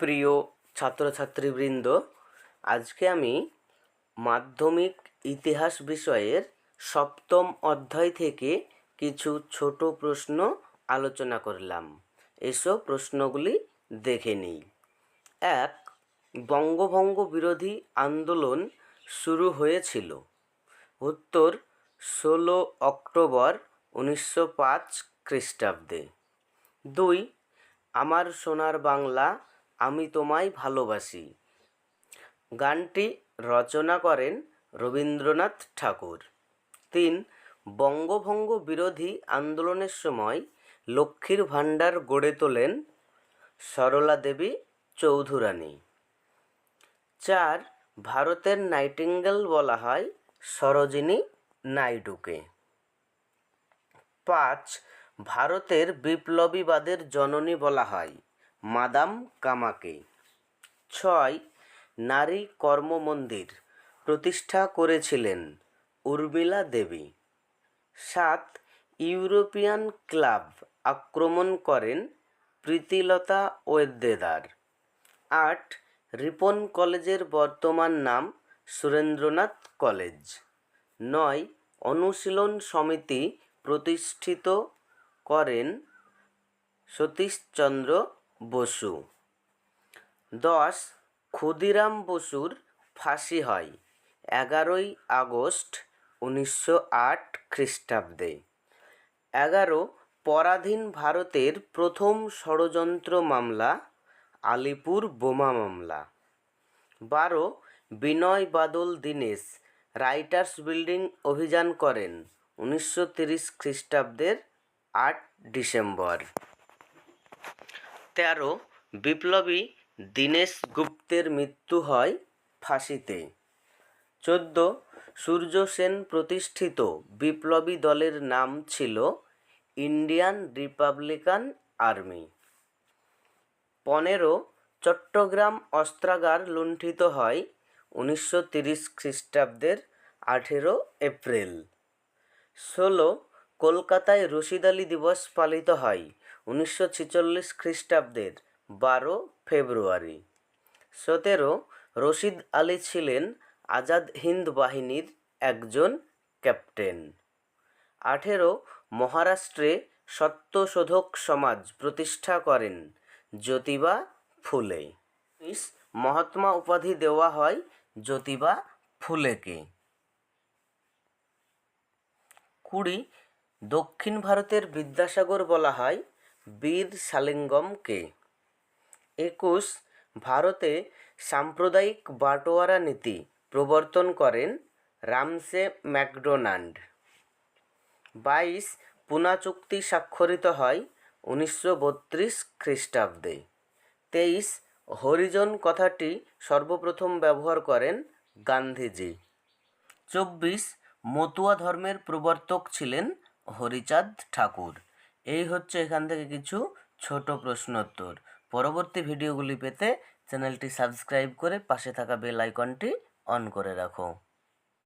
প্রিয় ছাত্রছাত্রীবৃন্দ, আজকে আমি মাধ্যমিক ইতিহাস বিষয়ের সপ্তম অধ্যায় থেকে কিছু ছোট প্রশ্ন আলোচনা করলাম। এসব প্রশ্নগুলি দেখে নিই। এক, বঙ্গভঙ্গ বিরোধী আন্দোলন শুরু হয়েছিল। উত্তর, ষোলো অক্টোবর উনিশশো পাঁচ খ্রিস্টাব্দে। দুই, আমার সোনার বাংলা আমি তোমায় ভালোবাসি। গানটি রচনা করেন রবীন্দ্রনাথ ঠাকুর। তিন, বঙ্গভঙ্গ বিরোধী আন্দোলনের সময় লক্ষ্মীর ভাণ্ডার গড়ে তোলেন সরলা দেবী চৌধুরানী। চার, ভারতের নাইটিঙ্গেল বলা হয় সরোজিনী নাইডুকে। পাঁচ, ভারতের বিপ্লবীবাদের জননী বলা হয় মাদাম কামাকে। ছয়, নারী কর্ম মন্দির প্রতিষ্ঠা করেছিলেন উর্মিলা দেবী। সাত, ইউরোপিয়ান ক্লাব আক্রমণ করেন প্রীতিলতা ওয়েদ্দেদার। আট, রিপন কলেজের বর্তমান নাম সুরেন্দ্রনাথ কলেজ। নয়, অনুশীলন সমিতি প্রতিষ্ঠিত করেন সতীশচন্দ্র বসু। দশ, ক্ষুদিরাম বসুর ফাঁসি হয়, এগারোই আগস্ট উনিশশো আট খ্রিস্টাব্দে। এগারো, পরাধীন ভারতের প্রথম ষড়যন্ত্র মামলা, আলিপুর বোমা মামলা। বারো, বিনয় বাদল দীনেশ, রাইটার্স বিল্ডিং অভিযান করেন, উনিশশো তিরিশ খ্রিস্টাব্দের আট ডিসেম্বর। তেরো বিপ্লবী দীনেশ গুপ্তের মৃত্যু হয় ফাঁসিতে। চোদ্দ সূর্য সেন প্রতিষ্ঠিত বিপ্লবী দলের নাম ছিল ইন্ডিয়ান রিপাবলিকান আর্মি। পনেরো চট্টগ্রাম অস্ত্রাগার লুণ্ঠিত হয় উনিশশো তিরিশ খ্রিস্টাব্দের আঠেরো এপ্রিল। ষোলো কলকাতায় রশিদ আলী দিবস পালিত হয় উনিশশো ছেচল্লিশ খ্রিস্টাব্দের বারো ফেব্রুয়ারি। সতেরো, রশিদ আলী ছিলেন আজাদ হিন্দ বাহিনীর একজন ক্যাপ্টেন। আঠেরো, মহারাষ্ট্রে সত্যশোধক সমাজ প্রতিষ্ঠা করেন জ্যোতিবা ফুলে। মহাত্মা উপাধি দেওয়া হয় জ্যোতিবা ফুলেকে। কুড়ি, দক্ষিণ ভারতের বিদ্যাসাগর বলা হয় বীর সালিঙ্গমকে একুশ, ভারতে সাম্প্রদায়িক বাটোয়ারা নীতি প্রবর্তন করেন রামসে ম্যাকডোনাল্ড। বাইশ, পুনা চুক্তি স্বাক্ষরিত হয় উনিশশো বত্রিশ খ্রিস্টাব্দে। তেইশ, হরিজন কথাটি সর্বপ্রথম ব্যবহার করেন গান্ধীজি। চব্বিশ, মতুয়া ধর্মের প্রবর্তক ছিলেন হরিচাঁদ ঠাকুর। এই হচ্ছে এখান থেকে কিছু ছোট প্রশ্নোত্তর। পরবর্তী ভিডিওগুলি পেতে চ্যানেলটি সাবস্ক্রাইব করে পাশে থাকা বেল আইকনটি অন করে রাখো।